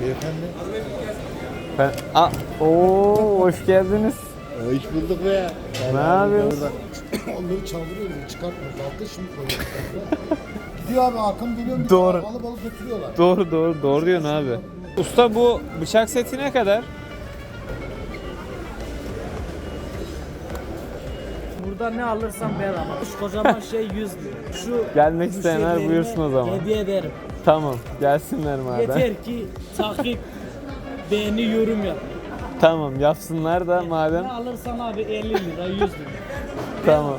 Beyefendi. Ben... Aa, oo, hoş geldiniz. Hoş bulduk be. Ne yapıyorsun? Onları çaldırıyoruz. Çıkartmıyoruz. Altta şimdi koyuyoruz. Gidiyor abi arkam geliyor. bir Doğru. Alıp alıp götürüyorlar. Doğru doğru doğru diyorsun abi. Usta bu bıçak seti ne kadar? Burada ne alırsam bedava. Şu kocaman şey 100 lira. Şu Gelmek bu isteyenler buyursun o zaman. Hediye ederim. Tamam gelsinler madem. Yeter ki takip, beğeni, yorum yap. Tamam yapsınlar da madem. Ne alırsan abi 50 lira, 100 lira. Tamam.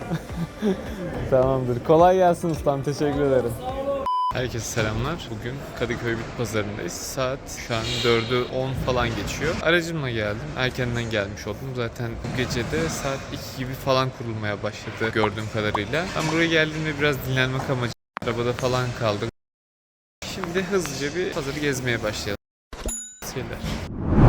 Tamamdır. Kolay gelsin ustam. Teşekkür ederim. Herkese selamlar. Bugün Kadıköy Bit Pazarı'ndayız. Saat şu an 4'ü 10 falan geçiyor. Aracımla geldim. Erkenden gelmiş oldum. Zaten bu gece de saat 2 gibi falan kurulmaya başladı gördüğüm kadarıyla. Ben buraya geldiğimde biraz dinlenmek amacı arabada falan kaldım. Şimdi hızlıca bir pazarı gezmeye başlayalım. Şeyler.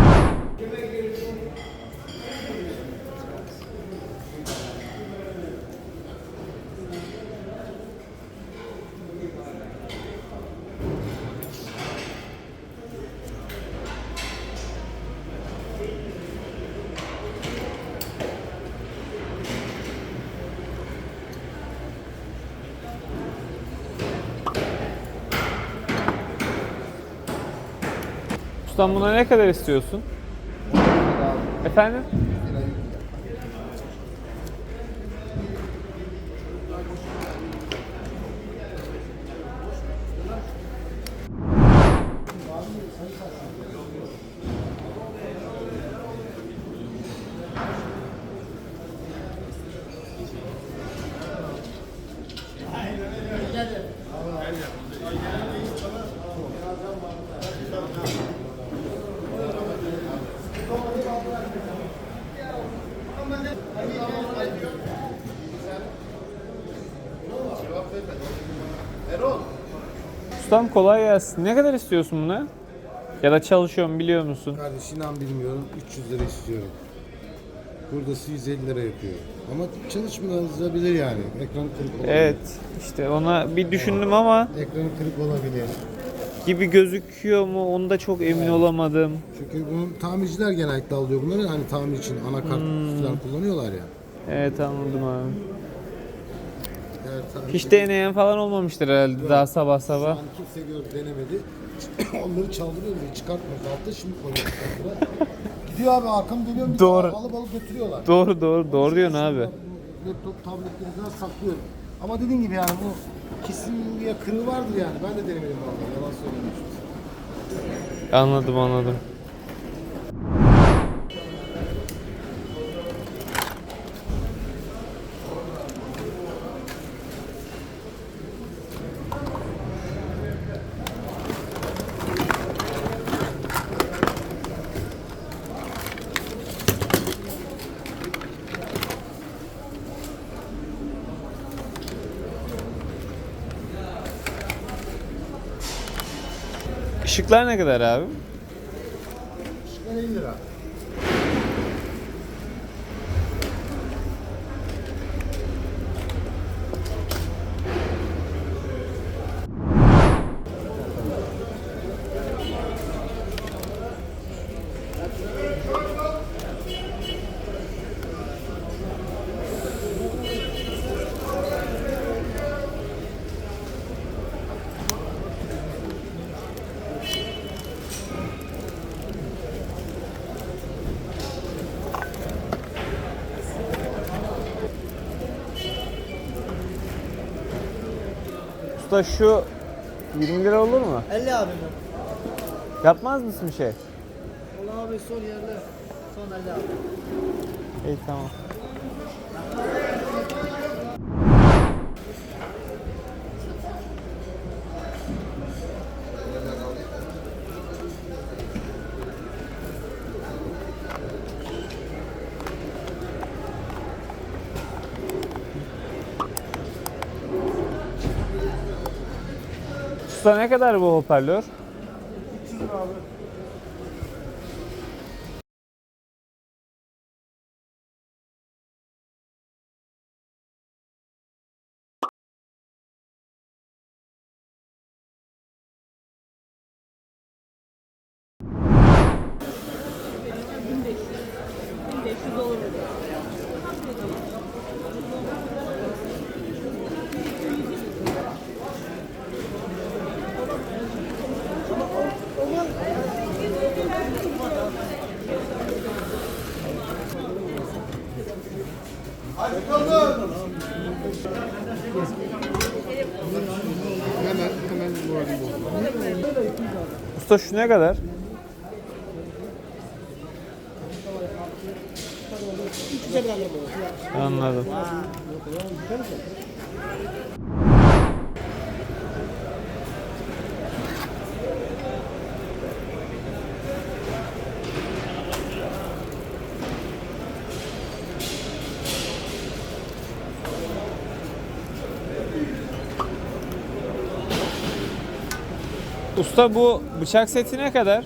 Ustam buna ne kadar istiyorsun? Efendim? Ustam kolay gelsin. Ne kadar istiyorsun buna? Ya da çalışıyorum biliyor musun? Kardeş inan bilmiyorum. 300 lira istiyorum. Buradası 150 lira yapıyor. Ama çalışmayabilir yani. Ekran kırık olabilir. Evet. işte ona bir düşündüm ama Ekranı kırık olabilir. gibi gözüküyor mu onu da çok emin olamadım. Çünkü bunu tamirciler genellikle alıyor bunları. Hani tamir için anakart Hmm. falan kullanıyorlar ya. Evet anladım abi. Hiç deneyen falan olmamıştır herhalde daha sabah Şu sabah. an kimse gör denemedi. Onları çaldırıyoruz. Çıkartmıyoruz. Altta şimdi koyuyoruz. Gidiyor abi arkam geliyor. bir Doğru. Alıp alıp götürüyorlar. Doğru doğru doğru diyorsun abi. Laptop, tabletleri falan saklıyorum. Ama dediğin gibi yani bu kesin bir kırığı vardır yani. Ben de denemedim valla. Yalan söylemiyorum. Anladım anladım. Işıklar ne kadar abi? Çıkan 50 lira. Usta şu 20 lira olur mu? 50 abi mi? Yapmaz mısın bir şey? Ulan abi son yerde. Son 50 abi. İyi tamam. Usta ne kadar bu hoparlör? 300 lira abi. Usta şu ne kadar? Anladım. Usta bu bıçak seti ne kadar?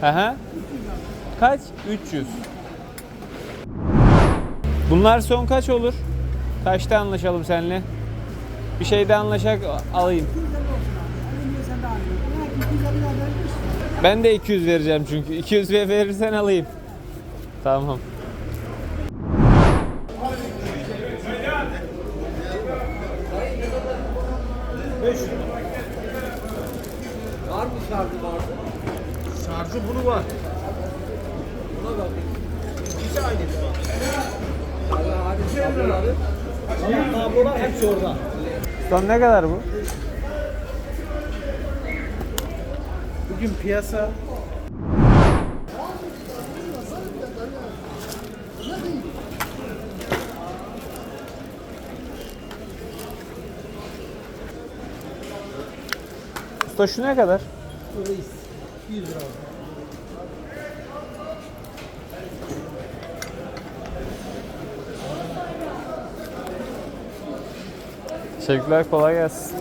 Hı hı. Kaç? 300. Bunlar son kaç olur? Kaçta anlaşalım seninle? Bir şeyde anlaşak alayım. Ben de 200 vereceğim çünkü. 200 ve verirsen alayım. Tamam. Var mı şarjı vardı? Bunu var. Buna bak. İkisi aynı. Ama hepsi orada. Son ne kadar bu? Bugün piyasa Usta şu ne kadar? 100 lira. Teşekkürler kolay gelsin.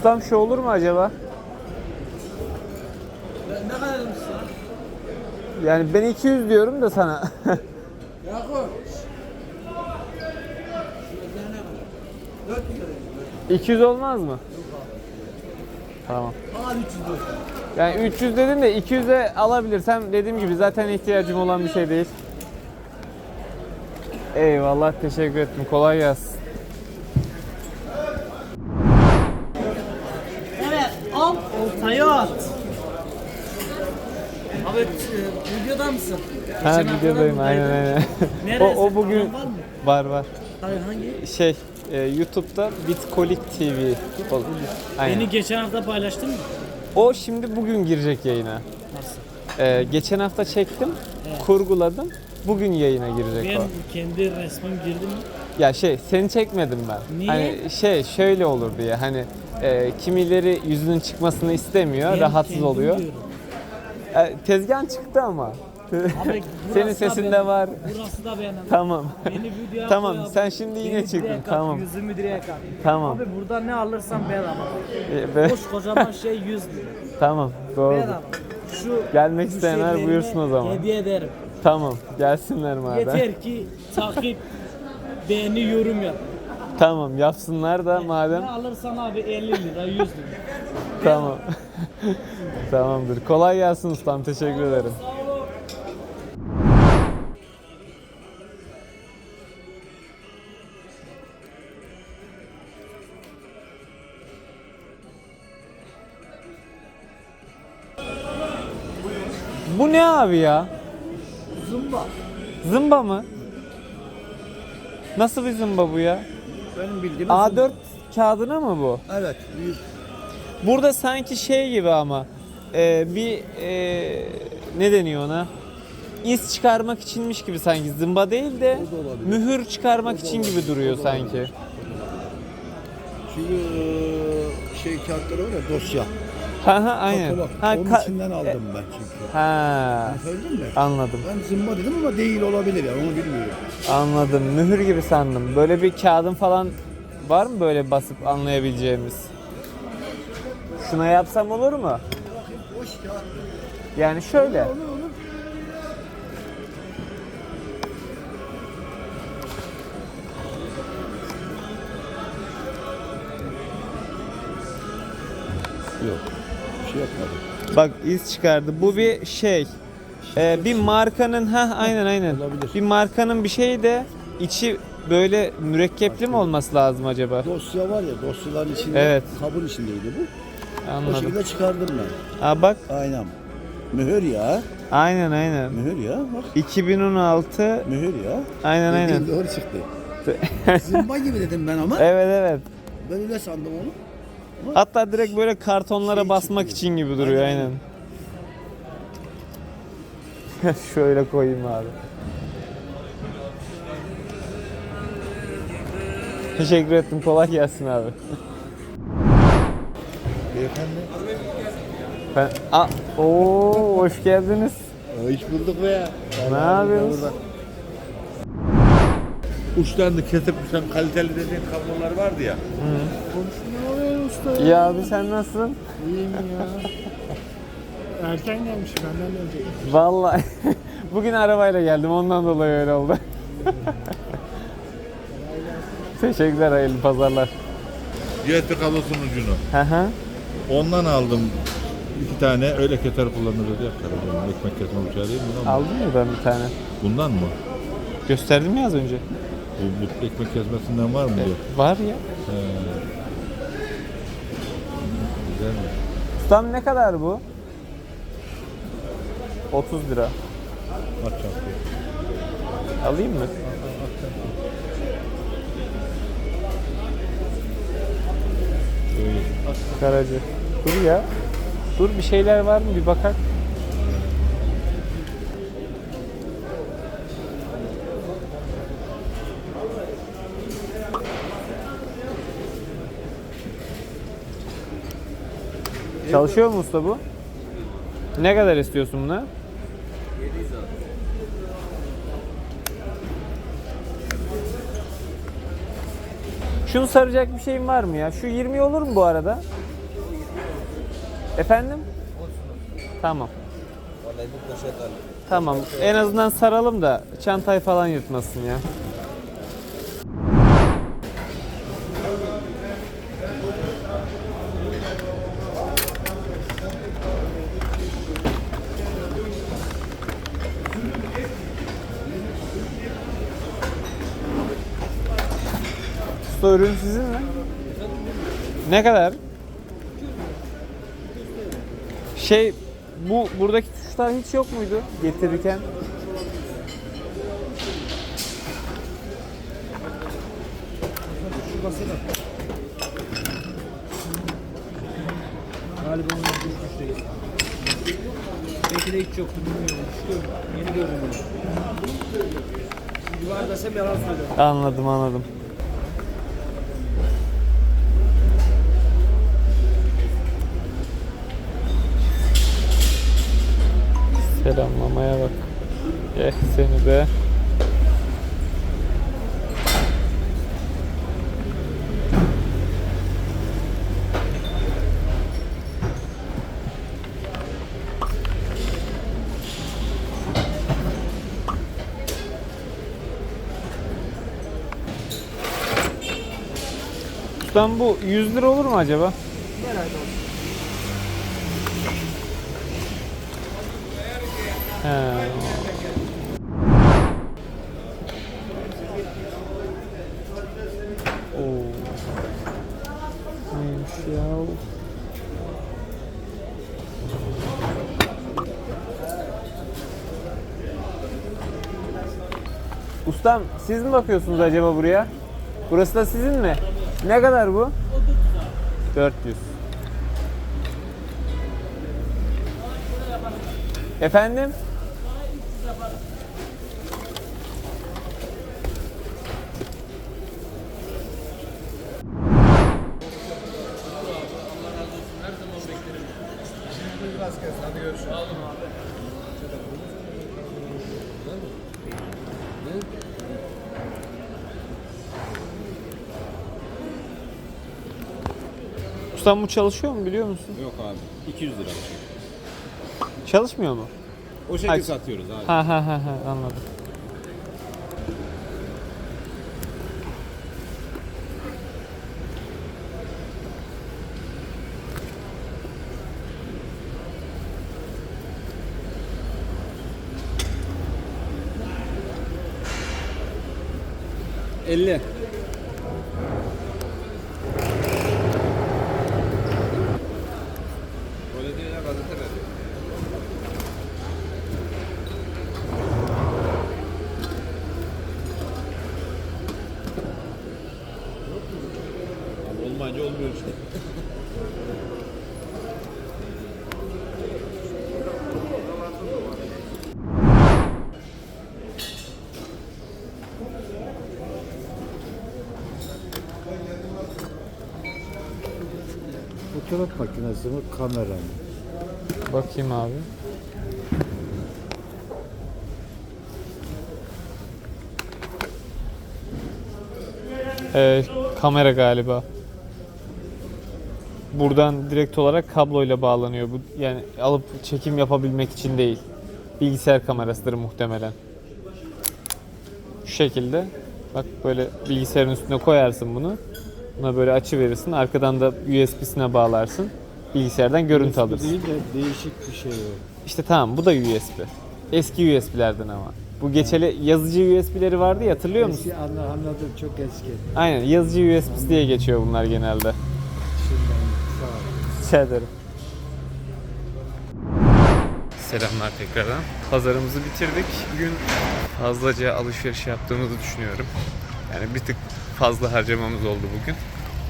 Ustam şu olur mu acaba? Ne kadar mısın? Yani ben 200 diyorum da sana. Yakup. 200 olmaz mı? Tamam. Al 300 lira. Yani 300 dedim de 200'e alabilirsem dediğim gibi zaten ihtiyacım olan bir şey değil. Eyvallah teşekkür ettim. Kolay gelsin. Evet al oltayı at. Abi e, videoda mısın? Ha Geçen videodayım da aynen aynen. Neresi? o, o bugün var mı? var var. Hayır hangi? Şey e, YouTube'da Bitkolik TV. ol- Aynen. Beni geçen hafta paylaştın mı? O şimdi bugün girecek yayına. Nasıl? E, geçen hafta çektim, kurguladım. Bugün yayına girecek Ben o. kendi resmim girdim mi? Ya şey seni çekmedim ben. Niye? Hani şey şöyle olur diye hani e, kimileri yüzünün çıkmasını istemiyor, Ben rahatsız kendim oluyor. diyorum. E, tezgahın çıktı ama. Abi, Senin burası da sesin benim. de var. Burası da benim. Tamam. Beni videoya Tamam, koy abi. sen şimdi yine Beni çıktın, direkt at, tamam. Yüzümü direkt at. Tamam. Abi burada ne alırsam bedava. E, be- Boş kocaman şey 100 lira. tamam. Doğru. Bedava. Şu Gelmek bu isteyenler buyursun o zaman. Hediye ederim. Tamam. Gelsinler madem. Yeter ki takip, beğeni, yorum yap. Tamam. Yapsınlar da madem. Ne alırsan abi 50 lira, 100 lira. Tamam. Tamamdır. Kolay gelsin ustam. Teşekkür ederim. Bu ne abi ya? Zumba. Zımba mı? Nasıl bir zımba bu ya? Benim bildiğim A4 kağıdına mı bu? Evet. Büyük. Burada sanki şey gibi ama e, bir e, ne deniyor ona? İz çıkarmak içinmiş gibi sanki zımba değil de mühür çıkarmak için gibi duruyor sanki. Çünkü eee, şey kağıtları var ya dosya. Ha ha aynen. Fotoğraf. Ha, Onun ka- içinden aldım ben çünkü. Ha Söyledin mi? anladım. Ben zımba dedim ama değil olabilir yani onu bilmiyorum. Anladım. Mühür gibi sandım. Böyle bir kağıdın falan Var mı böyle basıp anlayabileceğimiz? Şuna yapsam olur mu? Yani şöyle. Yok. Bak iz çıkardı. Bu bir şey. Ee, bir markanın ha aynen aynen. Olabilir. Bir markanın bir şeyi de içi böyle mürekkepli mi olması lazım acaba? Dosya var ya dosyaların içinde Evet. kabın içindeydi bu. O Anladım. şekilde çıkardım ben. Ha bak Aynen. Mühür ya. aynen aynen. Mühür ya. Bak. 2016 Mühür ya. aynen aynen. Dediğin doğru çıktı. Zımba gibi dedim ben ama. Evet evet. Ben öyle sandım onu. Hatta direkt böyle kartonlara Şey basmak için gibi duruyor Aynen. Şöyle koyayım abi. Teşekkür ettim. Kolay gelsin abi. Beyefendi. Ben Aa, oo hoş geldiniz. Hiç bulduk be. Ne yapıyorsunuz? uçlarını kesip sen kaliteli dediğin kablolar vardı ya. Ya abi sen nasılsın? İyiyim ya. Erken gelmiş benden önce. Vallahi bugün arabayla geldim ondan dolayı öyle oldu. Teşekkürler hayırlı pazarlar. USB kablosunun ucunu. Hı hı. Ondan aldım iki tane öyle keser kullanırız diye karabiyonu. Ekmek kesme bıçağı değil mi? bu? Aldın mı ben bir tane? Bundan mı? Gösterdim ya az önce. Bu, bu ekmek kesmesinden var mı diyor. Var ya. He. Güzel mi? Ustam ne kadar bu? 30 lira. Çantayı. Alayım mı? Karacı. Dur ya. Dur bir şeyler var mı bir bakak. Çalışıyor mu usta bu? Ne kadar istiyorsun buna? Şunu saracak bir şeyin var mı ya? Şu 20 olur mu bu arada? Efendim? Tamam. Tamam. En azından saralım da çantayı falan yırtmasın ya. Usta ürün sizin mi? Ne kadar? Şey bu buradaki tuşlar hiç yok muydu getirirken? Galiba düz düz değil. Belki de hiç yoktu bilmiyorum. Şu yeni görünüyor. Yuvar desem yalan söylüyorum. Anladım anladım. Selamlamaya bak. Eh seni be. Ustam bu 100 lira olur mu acaba? He. Oo. Neymiş? Ustam siz mi bakıyorsunuz acaba buraya? Burası da sizin mi? Ne kadar bu? 400. Efendim? Hadi görüşürüz. Sağ olun abi. Ustam bu çalışıyor mu biliyor musun? Yok abi. 200 lira. Şey. Çalışmıyor mu? O şekilde Ay- satıyoruz abi. Ha ha ha ha anladım. elli. Fotoğraf makinesi mi kamera mı? Bakayım abi. Ee, kamera galiba. Buradan direkt olarak kabloyla bağlanıyor. Bu yani alıp çekim yapabilmek için değil. Bilgisayar kamerasıdır muhtemelen. Şu şekilde. Bak böyle bilgisayarın üstüne koyarsın bunu. Buna böyle açı verirsin. Arkadan da USB'sine bağlarsın. Bilgisayardan görüntü alırsın. Değil de değişik bir şey o. İşte tamam bu da USB. Eski USB'lerden ama. Bu geçeli yazıcı USB'leri vardı ya hatırlıyor musun? Eski anla- anladım çok eski. Aynen yazıcı USB'si diye geçiyor bunlar genelde. Şimdiden sağ ol. Rica ederim. Selamlar tekrardan. Pazarımızı bitirdik. Bugün fazlaca alışveriş yaptığımızı düşünüyorum. Yani bir tık fazla harcamamız oldu bugün.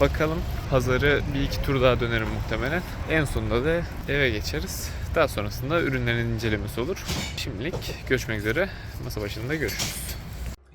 Bakalım pazarı bir iki tur daha dönerim muhtemelen. En sonunda da eve geçeriz. Daha sonrasında ürünlerin incelemesi olur. Şimdilik görüşmek üzere. Masa başında görüşürüz.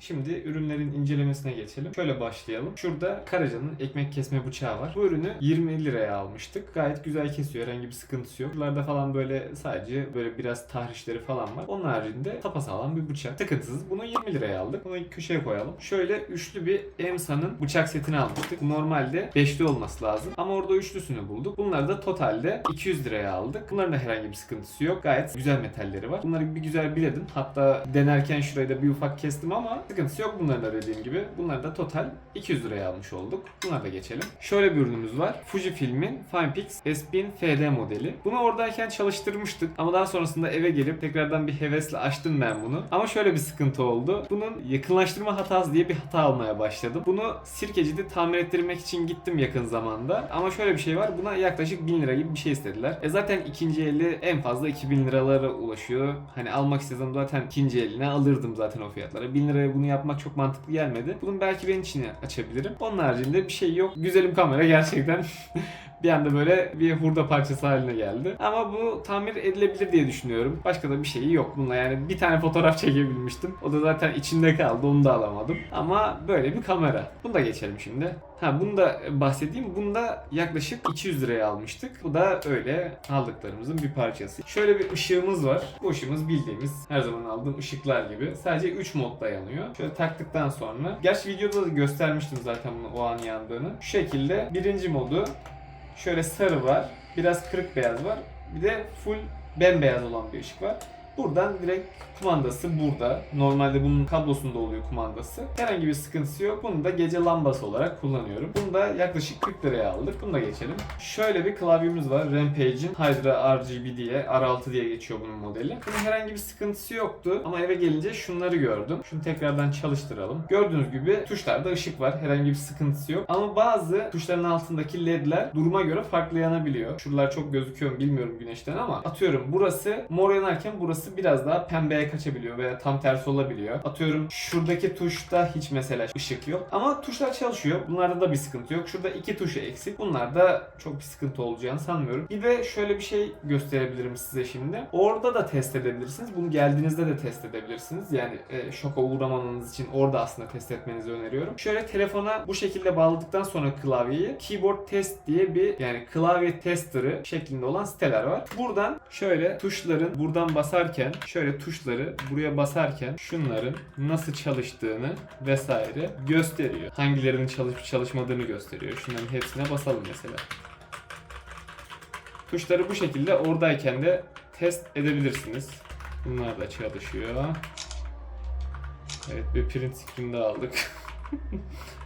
Şimdi ürünlerin incelemesine geçelim. Şöyle başlayalım. Şurada Karaca'nın ekmek kesme bıçağı var. Bu ürünü 20 liraya almıştık. Gayet güzel kesiyor. Herhangi bir sıkıntısı yok. Buralarda falan böyle sadece böyle biraz tahrişleri falan var. Onun haricinde sapasağlam bir bıçak. Sıkıntısız. Bunu 20 liraya aldık. Bunu köşeye koyalım. Şöyle üçlü bir Emsa'nın bıçak setini almıştık. Normalde beşli olması lazım. Ama orada üçlüsünü bulduk. Bunları da totalde 200 liraya aldık. Bunların da herhangi bir sıkıntısı yok. Gayet güzel metalleri var. Bunları bir güzel biledim. Hatta denerken şurayı da bir ufak kestim ama sıkıntısı yok bunların da dediğim gibi. Bunları da total 200 liraya almış olduk. Bunları da geçelim. Şöyle bir ürünümüz var. Fujifilm'in Finepix S1000 FD modeli. Bunu oradayken çalıştırmıştık ama daha sonrasında eve gelip tekrardan bir hevesle açtım ben bunu. Ama şöyle bir sıkıntı oldu. Bunun yakınlaştırma hatası diye bir hata almaya başladım. Bunu Sirkeci'de tamir ettirmek için gittim yakın zamanda. Ama şöyle bir şey var. Buna yaklaşık 1000 lira gibi bir şey istediler. E zaten ikinci eli en fazla 2000 liralara ulaşıyor. Hani almak istesem zaten ikinci eline alırdım zaten o fiyatlara. 1000 liraya bunu yapmak çok mantıklı gelmedi. Bunun belki ben için açabilirim. Onun haricinde bir şey yok. Güzelim kamera gerçekten. bir anda böyle bir hurda parçası haline geldi. Ama bu tamir edilebilir diye düşünüyorum. Başka da bir şeyi yok bununla yani bir tane fotoğraf çekebilmiştim. O da zaten içinde kaldı onu da alamadım. Ama böyle bir kamera. Bunu da geçelim şimdi. Ha bunu da bahsedeyim. Bunu da yaklaşık 200 liraya almıştık. Bu da öyle aldıklarımızın bir parçası. Şöyle bir ışığımız var. Bu ışığımız bildiğimiz her zaman aldığım ışıklar gibi. Sadece 3 modda yanıyor. Şöyle taktıktan sonra. Gerçi videoda da göstermiştim zaten bunu o an yandığını. Şu şekilde birinci modu Şöyle sarı var. Biraz kırık beyaz var. Bir de full bembeyaz olan bir ışık var. Buradan direkt kumandası burada. Normalde bunun kablosunda oluyor kumandası. Herhangi bir sıkıntısı yok. Bunu da gece lambası olarak kullanıyorum. Bunu da yaklaşık 40 liraya aldık. Bunu da geçelim. Şöyle bir klavyemiz var. Rampage'in Hydra RGB diye, R6 diye geçiyor bunun modeli. Bunun herhangi bir sıkıntısı yoktu. Ama eve gelince şunları gördüm. Şunu tekrardan çalıştıralım. Gördüğünüz gibi tuşlarda ışık var. Herhangi bir sıkıntısı yok. Ama bazı tuşların altındaki ledler duruma göre farklı yanabiliyor. Şuralar çok gözüküyor mu bilmiyorum güneşten ama atıyorum burası mor yanarken burası biraz daha pembeye kaçabiliyor veya tam tersi olabiliyor. Atıyorum şuradaki tuşta hiç mesela ışık yok. Ama tuşlar çalışıyor. Bunlarda da bir sıkıntı yok. Şurada iki tuşu eksik. Bunlarda çok bir sıkıntı olacağını sanmıyorum. Bir de şöyle bir şey gösterebilirim size şimdi. Orada da test edebilirsiniz. Bunu geldiğinizde de test edebilirsiniz. Yani e, şoka uğramamanız için orada aslında test etmenizi öneriyorum. Şöyle telefona bu şekilde bağladıktan sonra klavyeyi keyboard test diye bir yani klavye tester'ı şeklinde olan siteler var. Buradan şöyle tuşların buradan basarken şöyle tuşları buraya basarken şunların nasıl çalıştığını vesaire gösteriyor. Hangilerinin çalışıp çalışmadığını gösteriyor. Şunların hepsine basalım mesela. Tuşları bu şekilde oradayken de test edebilirsiniz. Bunlar da çalışıyor. Evet bir print screen de aldık.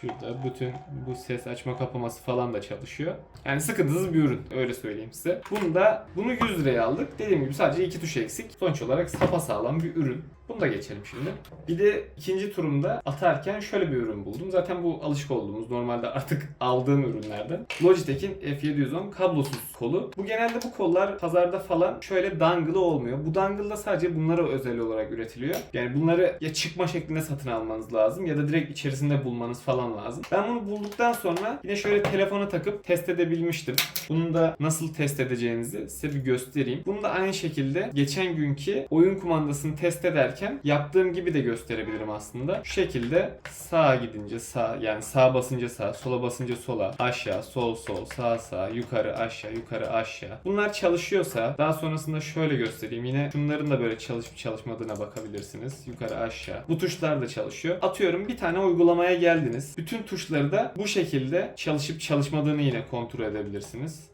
Şurada bütün bu ses açma kapaması falan da çalışıyor. Yani sıkıntısız bir ürün öyle söyleyeyim size. Bunu da bunu 100 liraya aldık. Dediğim gibi sadece iki tuş eksik. Sonuç olarak sapasağlam bir ürün. Bunu da geçelim şimdi. Bir de ikinci turumda atarken şöyle bir ürün buldum. Zaten bu alışık olduğumuz normalde artık aldığım ürünlerden. Logitech'in F710 kablosuz kolu. Bu genelde bu kollar pazarda falan şöyle dangle'ı olmuyor. Bu dangle da sadece bunlara özel olarak üretiliyor. Yani bunları ya çıkma şeklinde satın almanız lazım ya da direkt içerisinde bulmanız falan lazım. Ben bunu bulduktan sonra yine şöyle telefona takıp test edebilmiştim. Bunu da nasıl test edeceğinizi size bir göstereyim. Bunu da aynı şekilde geçen günkü oyun kumandasını test ederken yaptığım gibi de gösterebilirim aslında. Şu şekilde sağa gidince sağ yani sağa basınca sağ, sola basınca sola, aşağı, sol sol, sağ sağ, yukarı aşağı, yukarı aşağı. Bunlar çalışıyorsa daha sonrasında şöyle göstereyim. Yine şunların da böyle çalışıp çalışmadığına bakabilirsiniz. Yukarı aşağı. Bu tuşlar da çalışıyor. Atıyorum bir tane uygulamaya geldiniz. Bütün tuşları da bu şekilde çalışıp çalışmadığını yine kontrol edebilirsiniz.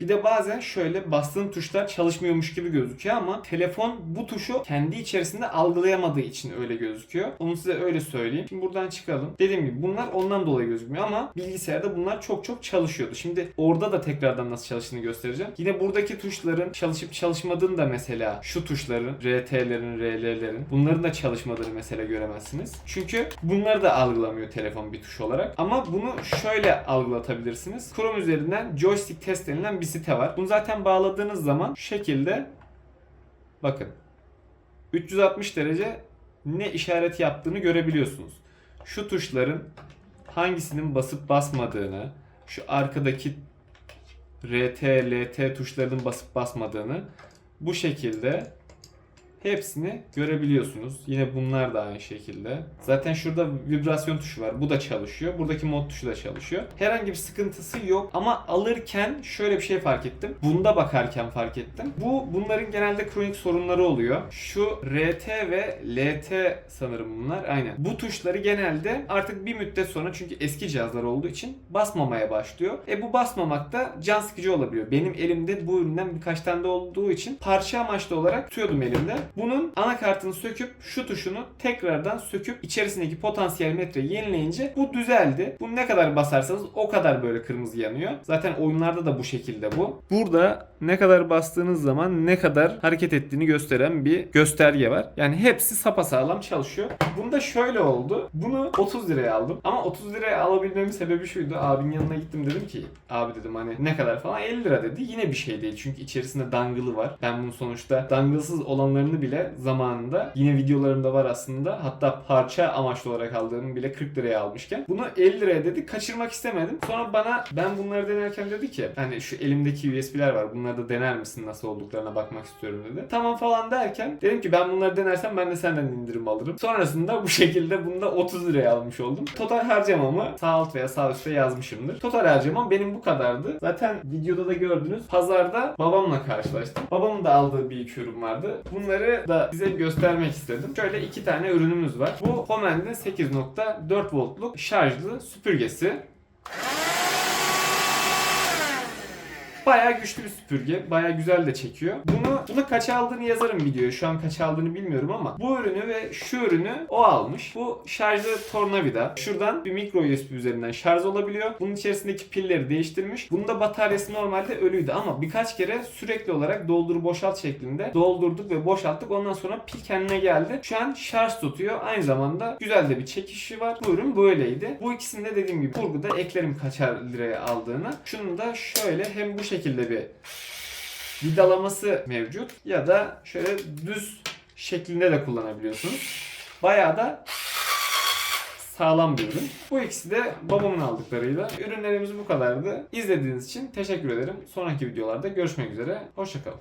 Bir de bazen şöyle bastığın tuşlar çalışmıyormuş gibi gözüküyor ama telefon bu tuşu kendi içerisinde algılayamadığı için öyle gözüküyor. Onu size öyle söyleyeyim. Şimdi buradan çıkalım. Dediğim gibi bunlar ondan dolayı gözükmüyor ama bilgisayarda bunlar çok çok çalışıyordu. Şimdi orada da tekrardan nasıl çalıştığını göstereceğim. Yine buradaki tuşların çalışıp çalışmadığını da mesela şu tuşların, RT'lerin, RL'lerin bunların da çalışmadığını mesela göremezsiniz. Çünkü bunları da algılamıyor telefon bir tuş olarak. Ama bunu şöyle algılatabilirsiniz. Chrome üzerinden joystick test denilen bir site var. Bunu zaten bağladığınız zaman şu şekilde bakın 360 derece ne işaret yaptığını görebiliyorsunuz. Şu tuşların hangisinin basıp basmadığını, şu arkadaki RT, LT tuşlarının basıp basmadığını bu şekilde hepsini görebiliyorsunuz. Yine bunlar da aynı şekilde. Zaten şurada vibrasyon tuşu var. Bu da çalışıyor. Buradaki mod tuşu da çalışıyor. Herhangi bir sıkıntısı yok ama alırken şöyle bir şey fark ettim. Bunda bakarken fark ettim. Bu bunların genelde kronik sorunları oluyor. Şu RT ve LT sanırım bunlar. Aynen. Bu tuşları genelde artık bir müddet sonra çünkü eski cihazlar olduğu için basmamaya başlıyor. E bu basmamak da can sıkıcı olabiliyor. Benim elimde bu üründen birkaç tane de olduğu için parça amaçlı olarak tutuyordum elimde. Bunun anakartını söküp şu tuşunu tekrardan söküp içerisindeki potansiyel metreyi yenileyince bu düzeldi. Bunu ne kadar basarsanız o kadar böyle kırmızı yanıyor. Zaten oyunlarda da bu şekilde bu. Burada ne kadar bastığınız zaman ne kadar hareket ettiğini gösteren bir gösterge var. Yani hepsi sapasağlam çalışıyor. Bunda şöyle oldu. Bunu 30 liraya aldım. Ama 30 liraya alabilmemin sebebi şuydu. Abinin yanına gittim dedim ki abi dedim hani ne kadar falan 50 lira dedi. Yine bir şey değil. Çünkü içerisinde dangle'ı var. Ben bunun sonuçta dangle'sız olanlarını bile zamanında yine videolarımda var aslında. Hatta parça amaçlı olarak aldığım bile 40 liraya almışken. Bunu 50 liraya dedi. Kaçırmak istemedim. Sonra bana ben bunları denerken dedi ki hani şu elimdeki USB'ler var. Bunları da dener misin nasıl olduklarına bakmak istiyorum dedi. Tamam falan derken dedim ki ben bunları denersem ben de senden indirim alırım. Sonrasında bu şekilde bunu da 30 liraya almış oldum. Total harcamamı sağ alt veya sağ üstte yazmışımdır. Total harcamam benim bu kadardı. Zaten videoda da gördünüz. Pazarda babamla karşılaştım. Babamın da aldığı bir iki ürün vardı. Bunları da size göstermek istedim. Şöyle iki tane ürünümüz var. Bu Homen'in 8.4 voltluk şarjlı süpürgesi. Bayağı güçlü bir süpürge. Bayağı güzel de çekiyor. Bunu bunu kaça aldığını yazarım videoya. Şu an kaça aldığını bilmiyorum ama bu ürünü ve şu ürünü o almış. Bu şarjlı tornavida. Şuradan bir micro USB üzerinden şarj olabiliyor. Bunun içerisindeki pilleri değiştirmiş. Bunun da bataryası normalde ölüydü ama birkaç kere sürekli olarak doldur boşalt şeklinde doldurduk ve boşalttık. Ondan sonra pil kendine geldi. Şu an şarj tutuyor. Aynı zamanda güzel de bir çekişi var. Bu ürün böyleydi. Bu ikisini de dediğim gibi kurguda eklerim kaçar liraya aldığını. Şunu da şöyle hem bu şekilde bir vidalaması mevcut ya da şöyle düz şeklinde de kullanabiliyorsunuz. Bayağı da sağlam bir ürün. Bu ikisi de babamın aldıklarıyla. Ürünlerimiz bu kadardı. İzlediğiniz için teşekkür ederim. Sonraki videolarda görüşmek üzere. Hoşçakalın.